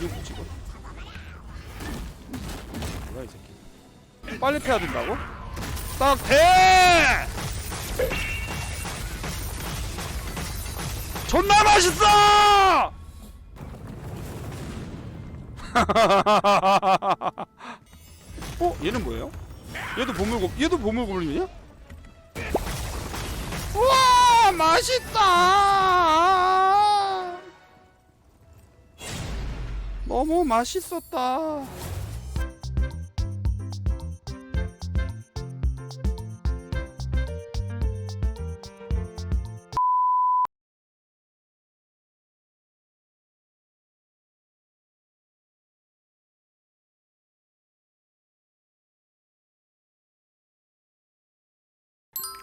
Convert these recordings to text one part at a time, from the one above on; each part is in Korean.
이거 이거? 뭐야 이 새끼 빨리 패야 된다고? 딱 돼! 존나 맛있어! 어? 얘는 뭐예요? 얘도 보물고 얘도 보물고블린이야? 우와 맛있다 너무 맛있었다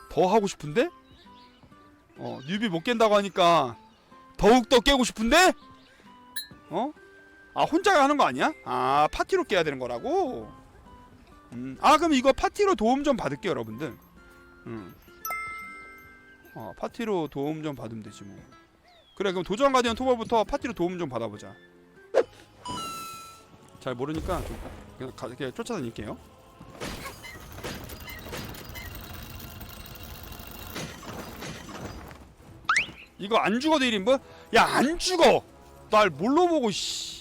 더 하고 싶은데? 어 뉴비 못 깬다고 하니까 더욱 더 깨고 싶은데? 어? 아 혼자 하는 거 아니야? 아 파티로 깨야 되는 거라고? 음, 아 그럼 이거 파티로 도움 좀 받을게요 여러분들 음. 어 파티로 도움 좀 받으면 되지 뭐 그래 그럼 도전 가디언 토벌부터 파티로 도움 좀 받아보자 잘 모르니까 좀 그냥, 가, 그냥 쫓아다닐게요 이거 안 죽어도 1인분? 야 안 죽어 날 뭘로 보고 씨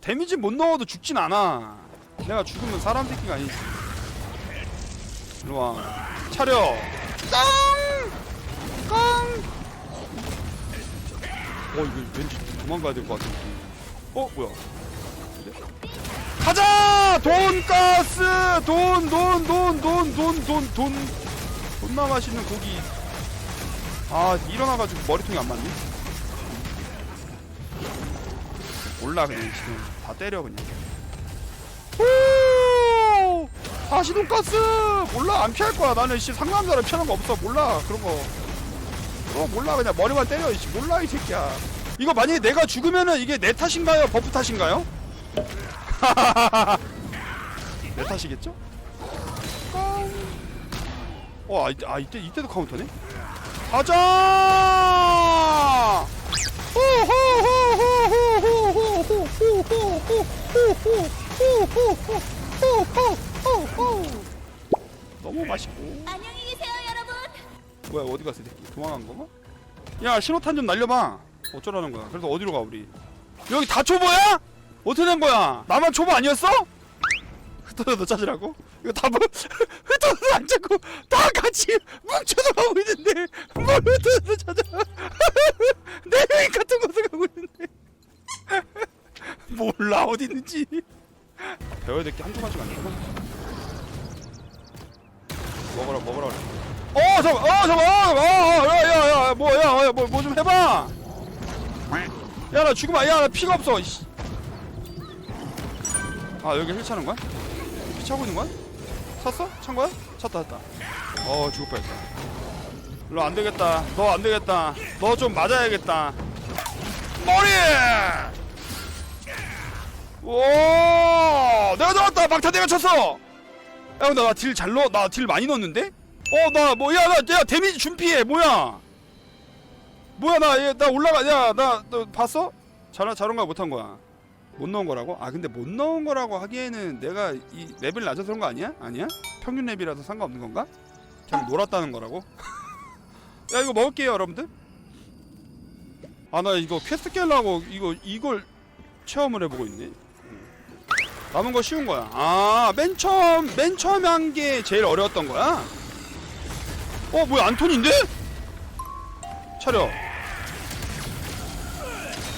데미지 못 넣어도 죽진 않아. 내가 죽으면 사람 새끼가 아니지. 일로와. 차려. 깡! 깡! 어 이거 왠지 도망가야 될 것 같은데. 어 뭐야? 근데? 가자! 돈가스! 돈 돈 돈 돈 돈 돈 돈. 존나 맛있는 고기. 아 일어나가지고 머리통이 안 맞네 몰라 그냥 지금 다 때려 그냥 오! 다시 돈가스 몰라 안 피할 거야 나는 씨 상남자를 피하는 거 없어 몰라 그런 거 그거 몰라 그냥 머리만 때려 씨 몰라 이 새끼야 이거 만약에 내가 죽으면은 이게 내 탓인가요 버프 탓인가요? 내 탓이겠죠? 어, 아, 이때, 아 이때 이때도 카운터네? 가자! 너무 맛있고 안녕히 계세요, 여러분. 뭐야 어디 갔어 이 새끼 도망간 거가? 야 신호탄 좀 날려봐 어쩌라는 거야 그래서 어디로 가 우리 여기 다 초보야? 어떻게 된 거야? 나만 초보 아니었어? 흩어져 찾으라고? 이거 다 뭐, 흩어져 안 찾고 다 같이 뭉쳐서 가고 있는데 뭘 흩어져 찾아 내 여행 같은 곳에 가고 있는데 몰라 어디 있는지 배워야 될 게 한두 가지가 아니구나 먹어라 먹어라 그래. 어 잠깐 어 잠깐 어야 야 야 뭐야 뭐 뭐 좀 해봐 야 나 죽으면 야 나 피가 없어 이씨. 아 여기 힐 차는 거야? 피 차고 있는 거야? 찼어? 찬 거야? 찼다 찼다 어 죽을 뻔했다 일로 안 되겠다 너 안 되겠다 너 좀 맞아야겠다 머리 오 내가 넣었다 막타 내가 쳤어 야 근데 나딜 잘 넣어 나 딜 많이 넣었는데? 어 나 뭐 야 나 야 데미지 준피해 뭐야 뭐야 나나 올라가 야 나 너 봤어? 잘 거야 못한 거야 못 넣은 거라고? 아 근데 못 넣은 거라고 하기에는 내가 이 레벨 낮아서 그런 거 아니야? 아니야? 평균 랩이라서 상관없는 건가? 그냥 놀았다는 거라고? 야 이거 먹을게요 여러분들 아 나 이거 퀘스트 깨려고 이거 이걸 체험을 해보고 있네 남은 거 쉬운 거야 아 맨 처음 맨 처음에 한게 제일 어려웠던 거야 어 뭐야 안톤인데? 차려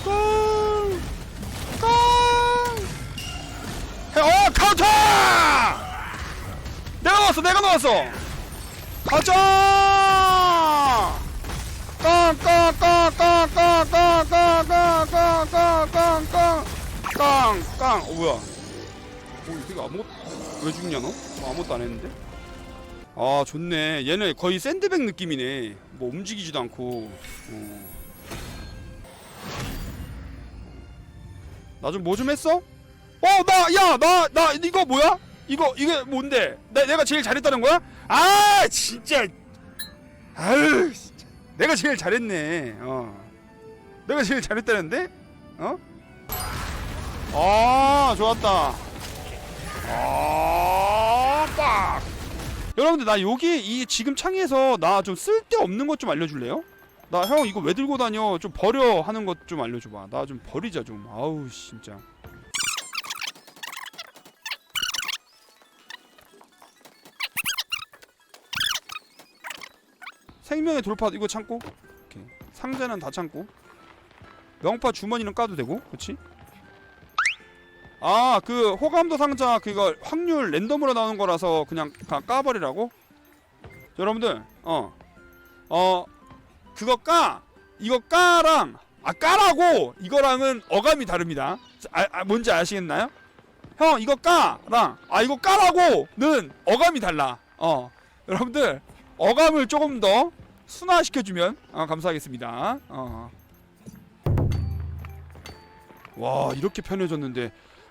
깡! 깡! 해, 어 카운터! 내가 넣었어 내가 넣었어 가자! 깡깡깡깡깡깡깡깡깡깡깡깡깡깡깡 어 뭐야 어 이거 아무것도 왜 죽냐 너? 뭐 아무것도 안 했는데? 아 좋네 얘네 거의 샌드백 느낌이네 뭐 움직이지도 않고 어. 나좀뭐 좀 했어? 어 나 야 나 나 이거 뭐야? 이거 이게 뭔데? 내, 내가 제일 잘했다는 거야? 아 진짜 아유 진짜 내가 제일 잘했네 어 내가 제일 잘했다는데? 어? 아 좋았다 아 빡! 여러분들 나 여기 이 지금 창에서 나 좀 쓸데없는 것 좀 알려줄래요? 나 형 이거 왜 들고 다녀 좀 버려 하는 것 좀 알려줘봐 나 좀 버리자 좀 아우 진짜 생명의 돌파 이거 참고 오케이. 상자는 다 참고 명파 주머니는 까도 되고 그치? 아 그 호감도 상자 그거 확률 랜덤으로 나오는 거라서 그냥 다 까버리라고? 여러분들 어. 어 그거 까! 이거 까랑 아 까라고! 이거랑은 어감이 다릅니다. 아, 아 뭔지 아시겠나요? 형 이거 까랑 아 이거 까라고는 어감이 달라. 어. 여러분들 어감을 조금 더 순화시켜주면 어, 감사하겠습니다. 어. 와 이렇게 편해졌는데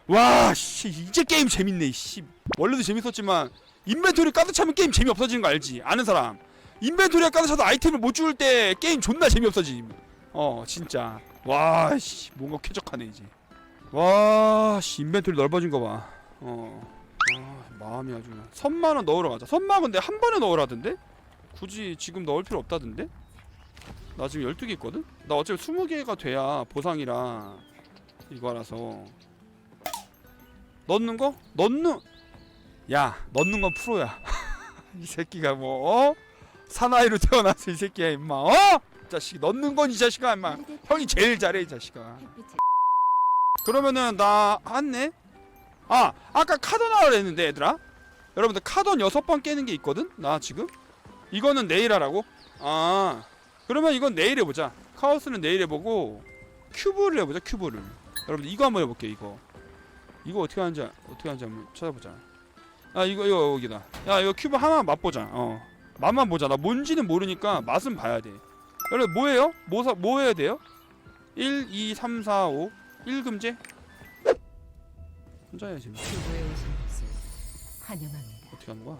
와 씨 이제 게임 재밌네 씨. 원래도 재밌었지만 인벤토리 가득 차면 게임 재미 없어지는 거 알지? 아는 사람. 인벤토리가 가득 차도 아이템을 못 주울 때 게임 존나 재미 없어짐. 어 진짜. 와 씨 뭔가 쾌적하네 이제. 와 씨 인벤토리 넓어진 거 봐 어. 아, 마음이 아주. 선마는 넣으러 가자. 선마 근데 한 번에 넣으라던데? 굳이 지금 넣을 필요 없다던데? 나 지금 12개 있거든? 나 어차피 20개가 돼야 보상이라 이거라서 넣는 거? 넣는? 야 넣는 건 프로야. 이 새끼가 뭐 어? 사나이로 태어나서 이 새끼야 임마. 어? 자식 넣는 건 이 자식아 임마. 형이 제일 잘해 이 자식아. 그러면은 나 했네? 아 아까 카던 하라 했는데 얘들아. 여러분들 카던 여섯 번 깨는 게 있거든? 나 지금? 이거는 내일 하라고? 아 그러면 이건 내일 해보자. 카오스는 내일 해보고 큐브를 해보자 큐브를. 여러분들 이거 한번 해볼게 이거 이거 어떻게 하는지 어떻게 하는지 한번 찾아보자 아 이거 이거 여기다 야 이거 큐브 하나 맛보자 어 맛만 보자 나 뭔지는 모르니까 맛은 봐야 돼 여러분 뭐예요? 뭐, 사, 뭐 해야 돼요? 1, 2, 3, 4, 5 1금제? 혼자 해야지 뭐. 큐브에 오신 것을 환영합니다. 어떻게 하는 거야?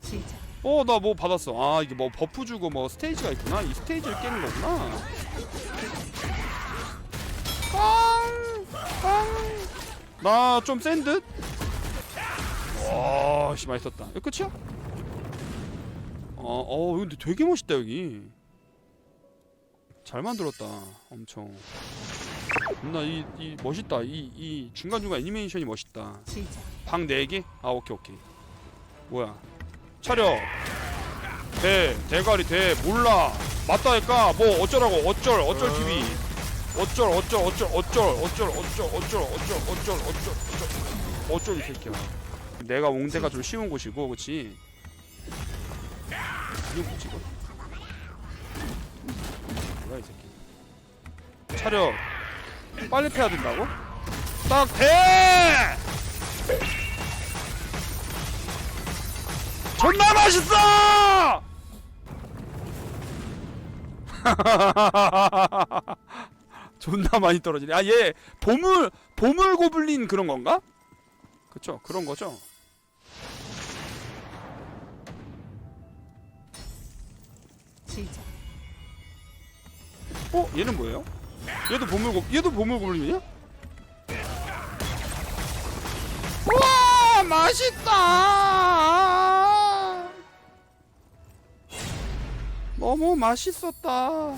시작. 어 나 뭐 받았어 아 이게 뭐 버프 주고 뭐 스테이지가 있구나 이 스테이지를 깨는 거구나 나 좀 센 듯? 와씨 맛있었다. 이거 끝이야? 어, 어 근데 되게 멋있다 여기. 잘 만들었다 엄청. 나이 이 멋있다. 이 이 중간중간 애니메이션이 멋있다. 방 4개? 아 오케이 오케이. 뭐야? 차려 대 대가리 대 몰라. 맞다니까? 뭐 어쩌라고? 어쩔 어쩔 TV 어쩔 어쩔 어쩔 어쩔 어쩔 어쩔 어쩔 어쩔 어쩔 어쩔 어쩔 어쩔 이 새끼야 내가 온 데가 좀 쉬운 곳이고 그치 이게 뭐지 이거 뭐야 이 새끼 차려 빨리 패야 된다고? 딱 대! 존나 맛있어! 존나 많이 떨어지네. 아, 얘 보물 보물 고블린 그런 건가? 그쵸, 그런 거죠. 시작. 어, 얘는 뭐예요? 얘도 보물 고 얘도 보물 고블린이야? 우와, 맛있다. 너무 맛있었다.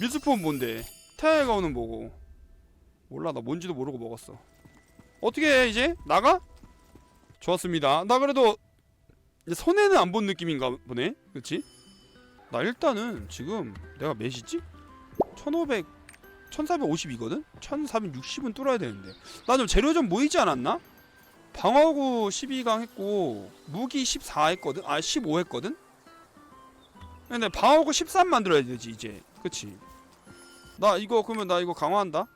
미스폰 뭔데? 태아가 오는 뭐고? 몰라 나 뭔지도 모르고 먹었어. 어떻게 해 이제 나가? 좋았습니다. 나 그래도 이제 손해는 안 본 느낌인가 보네. 그렇지? 나 일단은 지금 내가 몇이지? 1500 1452거든? 1460은 뚫어야 되는데 나 좀 재료 좀 모이지 않았나? 방어구 12강 했고 무기 14 했거든? 아 15 했거든? 근데 방어구 13 만들어야 되지 이제 그치 나 이거 그러면 나 이거 강화한다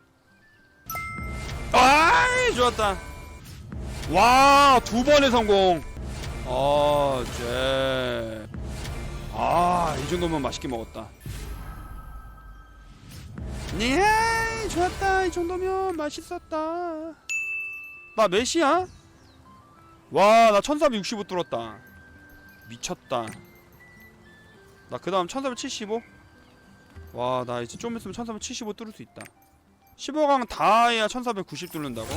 아이 좋았다 와 두 번의 성공 아쟤 아, 이 정도면 맛있게 먹었다. 네, 좋았다. 이 정도면 맛있었다. 나 몇이야? 와, 나1465 뚫었다. 미쳤다. 나 그 다음 1475? 와 나 이제 좀 있으면 1475 뚫을 수 있다. 15강 다 해야 1490 뚫는다고?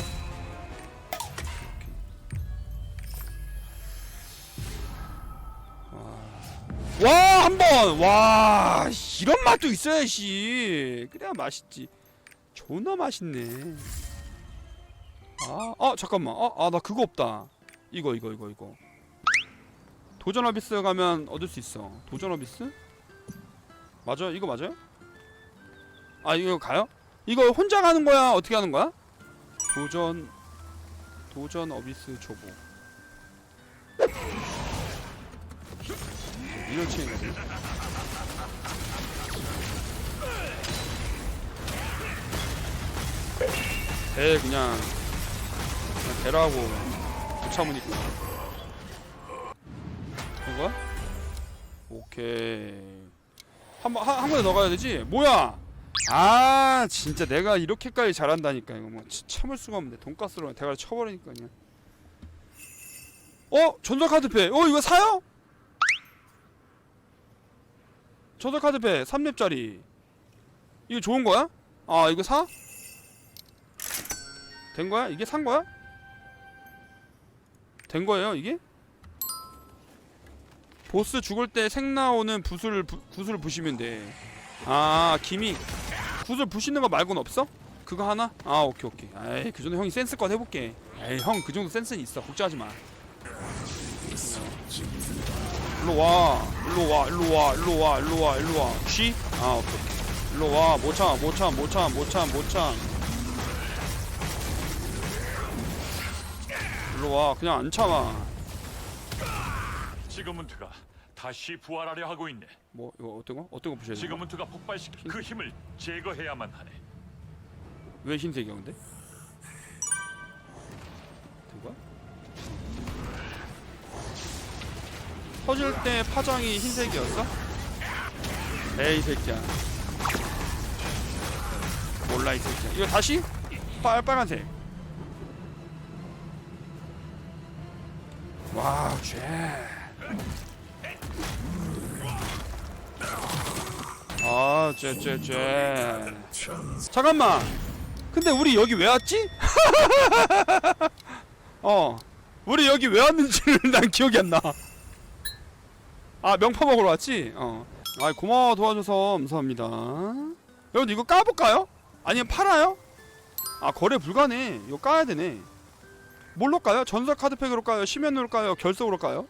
와 한 번! 와 이런 맛도 있어야지 그래야 맛있지. 존나 맛있네. 아, 아 잠깐만. 아, 아 나 그거 없다. 이거 이거 이거 이거. 도전 어비스 가면 얻을 수 있어. 도전 어비스? 맞아요 이거 맞아요? 아 이거 가요? 이거 혼자 가는 거야 어떻게 하는 거야? 도전 도전 어비스 초보 체인가 배 그냥 그냥 배라고 못 참으니까 된 거야? 오케이 한번 한, 한 번에 넣어가야 되지? 뭐야? 아 진짜 내가 이렇게까지 잘한다니까 이거 뭐 치- 참을 수가 없네 돈가스로 대가리 쳐버리니까 그냥 어? 전설 카드패 어 이거 사요? 전설 카드패 3렙짜리 이거 좋은 거야? 아 이거 사? 된 거야? 이게 산 거야? 된 거예요 이게? 보스 죽을 때 생 나오는 붓을 부, 구슬을 부시면 돼. 아 기믹 구슬 부시는 거 말고는 없어? 그거 하나? 아 오케이 오케이. 에이 그 정도 형이 센스껏 해볼게. 에이 형 그 정도 센스는 있어. 걱정하지 마. 일로 와, 일로 와, 일로 와, 일로 와, 일로 와, 일로 와. 쉬? 아 오케이. 일로 와, 못 참, 못 참, 못 참, 못 참, 못 참. 일로 와, 그냥 안 참아. 지금은트가 다시 부활하려 하고 있네. 뭐 이거 어떤 거? 어떤 거 부셔야 돼? 지금은트가 폭발시킨 그 힘을 제거해야만 하네. 왜 흰색이야 근데? 된 거야? 터질 때 파장이 흰색이었어? 에이 새끼야 몰라 이 새끼야 이거 다시? 빨, 빨간색 와우 쟤 아, 쟤, 쟤, 쟤. 잠깐만. 근데 우리 여기 왜 왔지? 어. 우리 여기 왜 왔는지를 난 기억이 안 나. 아, 명파 먹으러 왔지? 어. 아, 고마워 도와줘서 감사합니다. 여러분 이거 까볼까요? 아니면 팔아요? 아, 거래 불가네. 이거 까야 되네. 뭘로 까요? 전설 카드팩으로 까요? 시면으로 까요? 결석으로 까요?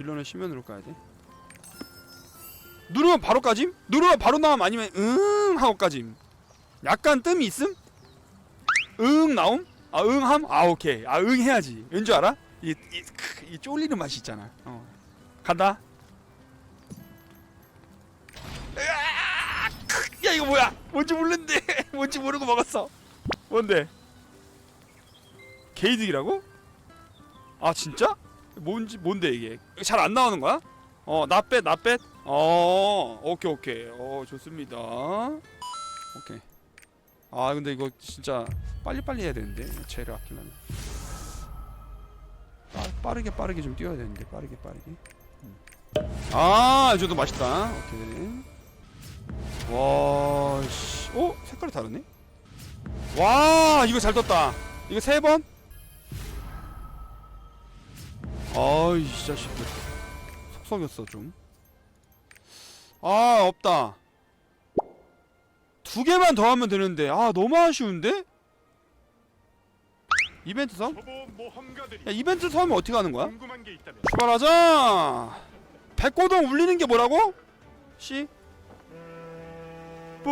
딜러는 시면으로 까야 돼. 누르면 바로 까짐? 누르면 바로 나옴 아니면 응 하고 까짐? 약간 뜸이 있음? 응 나옴? 아 응함? 아 오케이 아 응 해야지 왠줄 알아? 이, 이, 크, 이 쫄리는 맛이 있잖아 어 간다 야 이거 뭐야 뭔지 모르는데 뭔지 모르고 먹었어 뭔데 게이득이라고? 아 진짜? 뭔지 뭔데 이게 잘 안 나오는 거야? 어, 나빼, 나빼. 어, 오케이, 오케이. 어, 좋습니다. 오케이. 아, 근데 이거 진짜 빨리빨리 해야 되는데. 쟤를 아끼려면. 빠, 빠르게, 빠르게 좀 뛰어야 되는데. 빠르게, 빠르게. 음. 아, 이 정도 맛있다. 오케이. 와, 씨. 어? 색깔이 다르네? 와, 이거 잘 떴다. 이거 세 번? 아이, 이 자식들. 속썩였어 좀. 아 없다. 두 개만 더 하면 되는데 아 너무 아쉬운데? 이벤트 섬? 모험가들이 야 이벤트 섬이 어떻게 하는 거야? 출발하자. 백고동 울리는 게 뭐라고? 씨. 뿌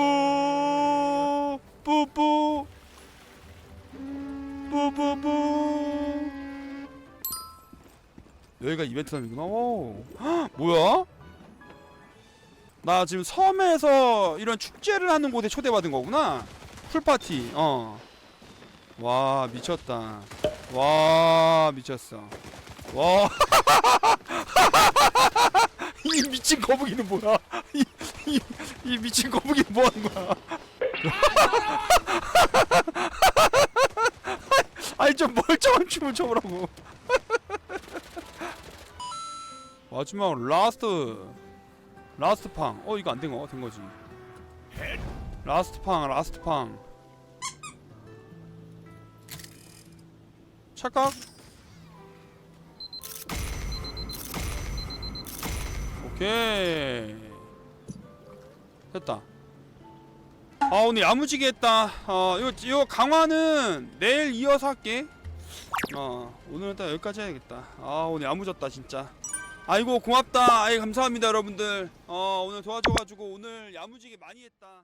여기가 이벤트 섬이구나. 오. 헉, 뭐야? 나 지금 섬에서 이런 축제를 하는 곳에 초대받은 거구나. 풀파티. 어. 와 미쳤다. 와 미쳤어. 와. 이 미친 거북이는 뭐야? 이, 이, 이 미친 거북이는 뭐 하는 거야? 아니 좀 멀쩡한 춤을 춰보라고. 마지막 라스트 라스트 팡. 어 이거 안 된 거? 된 거지. 라스트 팡 라스트 팡. 착각 오케이. 됐다. 아 오늘 야무지게 했다. 어 이거 이거 강화는 내일 이어서 할게. 어 오늘은 딱 여기까지 해야겠다. 아 오늘 야무졌다 진짜 아이고 고맙다. 아이 감사합니다 여러분들. 어 오늘 도와줘가지고 오늘 야무지게 많이 했다